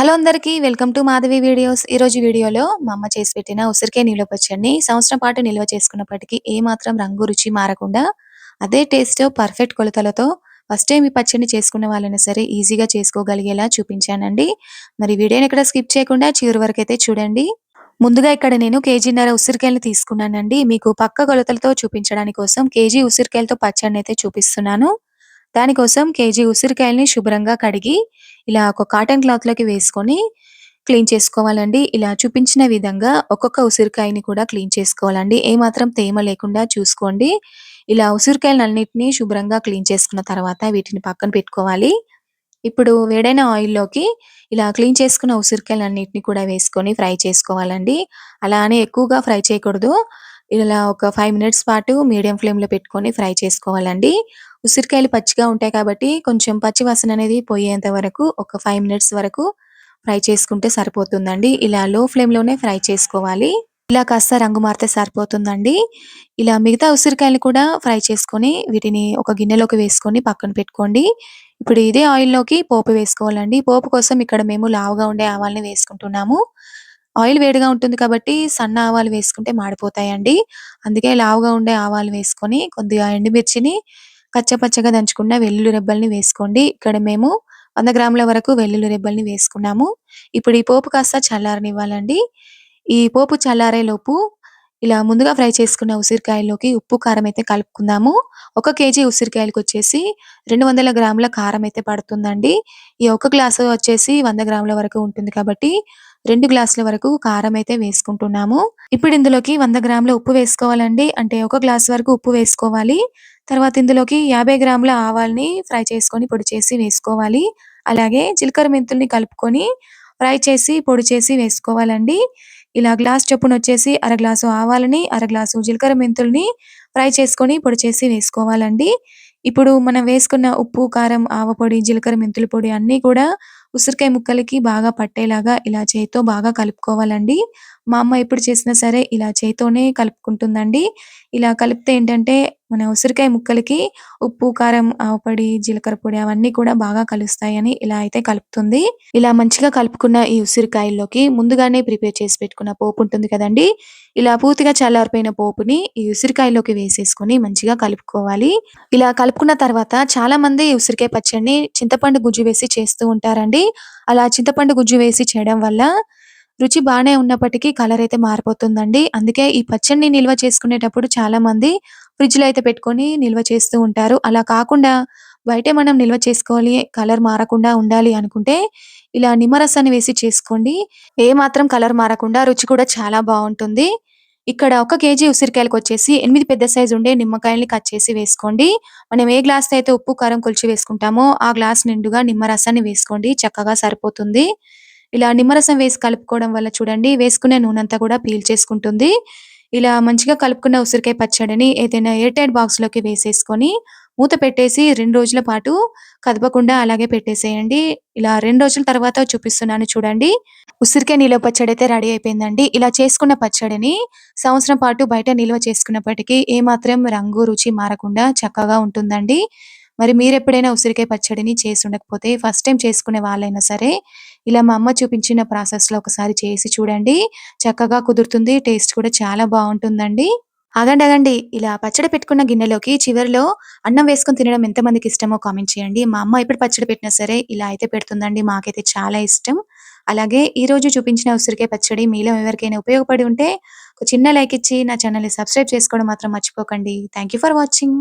Hello అందరికీ welcome to Madhavi videos. ఈ రోజు వీడియోలో మా అమ్మ చేసి పెట్టిన ఉసిరికాయ నిల్వ పచ్చడిని సంవత్సరం పాటు నిల్వ చేసుకున్నప్పటికీ ఏ మాత్రం రంగు రుచి మారకుండా అదే టేస్ట్ పర్ఫెక్ట్ కొలతలతో ఫస్ట్ టైం ఈ పచ్చడిని చేసుకున్న వాళ్ళైనా సరే ఈజీగా చేసుకోగలిగేలా చూపించానండి. మరి వీడియోని ఎక్కడ స్కిప్ చేయకుండా చివరి వరకు అయితే చూడండి. ముందుగా ఇక్కడ నేను కేజీన్నర ఉసిరికాయలు తీసుకున్నానండి. మీకు పక్క కొలతలతో చూపించడానికి కోసం కేజీ ఉసిరికాయలతో పచ్చడిని అయితే చూపిస్తున్నాను. దానికోసం కేజీ ఉసిరికాయల్ని శుభ్రంగా కడిగి ఇలా ఒక కాటన్ క్లాత్లోకి వేసుకొని క్లీన్ చేసుకోవాలండి. ఇలా చూపించిన విధంగా ఒక్కొక్క ఉసిరికాయని కూడా క్లీన్ చేసుకోవాలండి. ఏ మాత్రం తేమ లేకుండా చూసుకోండి. ఇలా ఉసిరికాయలన్నిటిని శుభ్రంగా క్లీన్ చేసుకున్న తర్వాత వీటిని పక్కన పెట్టుకోవాలి. ఇప్పుడు వేడైన ఆయిల్లోకి ఇలా క్లీన్ చేసుకున్న ఉసిరికాయలన్నిటిని కూడా వేసుకొని ఫ్రై చేసుకోవాలండి. అలానే ఎక్కువగా ఫ్రై చేయకూడదు. ఇలా ఒక ఫైవ్ మినిట్స్ పాటు మీడియం ఫ్లేమ్లో పెట్టుకొని ఫ్రై చేసుకోవాలండి. ఉసిరికాయలు పచ్చిగా ఉంటాయి కాబట్టి కొంచెం పచ్చి వాసన అనేది పోయేంత వరకు ఒక ఫైవ్ మినిట్స్ వరకు ఫ్రై చేసుకుంటే సరిపోతుందండి. ఇలా లో ఫ్లేమ్లోనే ఫ్రై చేసుకోవాలి. ఇలా కాస్త రంగు మారితే సరిపోతుందండి. ఇలా మిగతా ఉసిరికాయలు కూడా ఫ్రై చేసుకొని వీటిని ఒక గిన్నెలోకి వేసుకొని పక్కన పెట్టుకోండి. ఇప్పుడు ఇదే ఆయిల్లోకి పోపు వేసుకోవాలండి. పోపు కోసం ఇక్కడ మేము లావుగా ఉండే ఆవాల్ని వేసుకుంటున్నాము. ఆయిల్ వేడిగా ఉంటుంది కాబట్టి సన్న ఆవాలు వేసుకుంటే మాడిపోతాయండి. అందుకే లావుగా ఉండే ఆవాలు వేసుకొని కొద్దిగా ఎండుమిర్చిని కచ్చపచ్చగా దంచుకున్న వెల్లుల్లి రెబ్బల్ని వేసుకోండి. ఇక్కడ మేము వంద గ్రాముల వరకు వెల్లుల్లి రెబ్బల్ని వేసుకున్నాము. ఇప్పుడు ఈ పోపు కాస్త చల్లారనివ్వాలండి. ఈ పోపు చల్లారే లోపు ఇలా ముందుగా ఫ్రై చేసుకున్న ఉసిరికాయల్లోకి ఉప్పు కారం అయితే కలుపుకుందాము. ఒక కేజీ ఉసిరికాయలకు వచ్చేసి రెండు వందల గ్రాముల కారం అయితే పడుతుందండి. ఈ ఒక గ్లాసు వచ్చేసి వంద గ్రాముల వరకు ఉంటుంది కాబట్టి రెండు గ్లాసుల వరకు కారం అయితే వేసుకుంటున్నాము. ఇప్పుడు ఇందులోకి వంద గ్రాముల ఉప్పు వేసుకోవాలండి. అంటే ఒక గ్లాస్ వరకు ఉప్పు వేసుకోవాలి. తర్వాత ఇందులోకి యాభై గ్రాముల ఆవాల్ని ఫ్రై చేసుకొని పొడి చేసి వేసుకోవాలి. అలాగే జీలకర్ర మెంతుల్ని కలుపుకొని ఫ్రై చేసి పొడి చేసి వేసుకోవాలండి. ఇలా గ్లాస్ చొప్పున వచ్చేసి అర గ్లాసు ఆవాలని అర గ్లాసు జీలకర్ర మెంతుల్ని ఫ్రై చేసుకొని పొడి చేసి వేసుకోవాలండి. ఇప్పుడు మనం వేసుకున్న ఉప్పు కారం ఆవపొడి జీలకర్ర మెంతుల పొడి అన్నీ కూడా ఉసిరికాయ ముక్కలకి బాగా పట్టేలాగా ఇలా చేతితో బాగా కలుపుకోవాలండి. మా అమ్మ ఎప్పుడు చేసినా సరే ఇలా చేత్తోనే కలుపుకుంటుందండి. ఇలా కలిపితే ఏంటంటే మన ఉసిరికాయ ముక్కలకి ఉప్పు కారం ఆవపొడి జీలకర్ర పొడి అవన్నీ కూడా బాగా కలుస్తాయని ఇలా అయితే కలుపుతుంది. ఇలా మంచిగా కలుపుకున్న ఈ ఉసిరికాయల్లోకి ముందుగానే ప్రిపేర్ చేసి పెట్టుకున్న పోపు ఉంటుంది కదండి? ఇలా పూర్తిగా చల్లారిపోయిన పోపుని ఈ ఉసిరికాయలోకి వేసేసుకొని మంచిగా కలుపుకోవాలి. ఇలా కలుపుకున్న తర్వాత చాలా మంది ఉసిరికాయ పచ్చడిని చింతపండు గుజ్జు వేసి చేస్తూ ఉంటారండి. అలా చింతపండు గుజ్జు వేసి చేయడం వల్ల రుచి బాగానే ఉన్నప్పటికీ కలర్ అయితే మారిపోతుందండి. అందుకే ఈ పచ్చడిని నిల్వ చేసుకునేటప్పుడు చాలా మంది ఫ్రిడ్జ్లో అయితే పెట్టుకొని నిల్వ చేస్తూ ఉంటారు. అలా కాకుండా బయటే మనం నిల్వ చేసుకోవాలి కలర్ మారకుండా ఉండాలి అనుకుంటే ఇలా నిమ్మరసాన్ని వేసి చేసుకోండి. ఏ మాత్రం కలర్ మారకుండా రుచి కూడా చాలా బాగుంటుంది. ఇక్కడ ఒక కేజీ ఉసిరికాయలకు వచ్చేసి ఎనిమిది పెద్ద సైజు ఉండే నిమ్మకాయల్ని కట్ చేసి వేసుకోండి. మనం ఏ గ్లాస్ అయితే ఉప్పు కారం కొలిచి వేసుకుంటామో ఆ గ్లాస్ నిండుగా నిమ్మరసాన్ని వేసుకోండి. చక్కగా సరిపోతుంది. ఇలా నిమ్మరసం వేసి కలుపుకోవడం వల్ల చూడండి వేసుకునే నూనె అంతా కూడా పీల్ చేసుకుంటుంది. ఇలా మంచిగా కలుపుకున్న ఉసిరికాయ పచ్చడిని ఏదైనా ఎయిర్ టైట్ బాక్స్లోకి వేసేసుకొని మూత పెట్టేసి రెండు రోజుల పాటు కదపకుండా అలాగే పెట్టేసేయండి. ఇలా రెండు రోజుల తర్వాత చూపిస్తున్నాను చూడండి. ఉసిరికాయ నిల్వ పచ్చడి అయితే రెడీ అయిపోయిందండి. ఇలా చేసుకున్న పచ్చడిని సంవత్సరం పాటు బయట నిల్వ చేసుకున్నప్పటికీ ఏమాత్రం రంగు రుచి మారకుండా చక్కగా ఉంటుందండి. మరి మీరు ఎప్పుడైనా ఉసిరికాయ పచ్చడిని చేసి ఉండకపోతే ఫస్ట్ టైం చేసుకునే వాళ్ళైనా సరే ఇలా మా అమ్మ చూపించిన ప్రాసెస్లో ఒకసారి చేసి చూడండి. చక్కగా కుదురుతుంది. టేస్ట్ కూడా చాలా బాగుంటుందండి. ఆగండి ఆగండి. ఇలా పచ్చడి పెట్టుకున్న గిన్నెలోకి చివరిలో అన్నం వేసుకొని తినడం ఎంతమందికి ఇష్టమో కామెంట్ చేయండి. మా అమ్మ ఎప్పుడు పచ్చడి పెట్టినా సరే ఇలా అయితే పెడుతుందండి. మాకైతే చాలా ఇష్టం. అలాగే ఈ రోజు చూపించిన ఉసిరికాయ పచ్చడి మీలో ఎవరికైనా ఉపయోగపడి ఉంటే ఒక చిన్న లైక్ ఇచ్చి నా ఛానల్ని సబ్స్క్రైబ్ చేసుకోవడం మాత్రం మర్చిపోకండి. Thank for watching.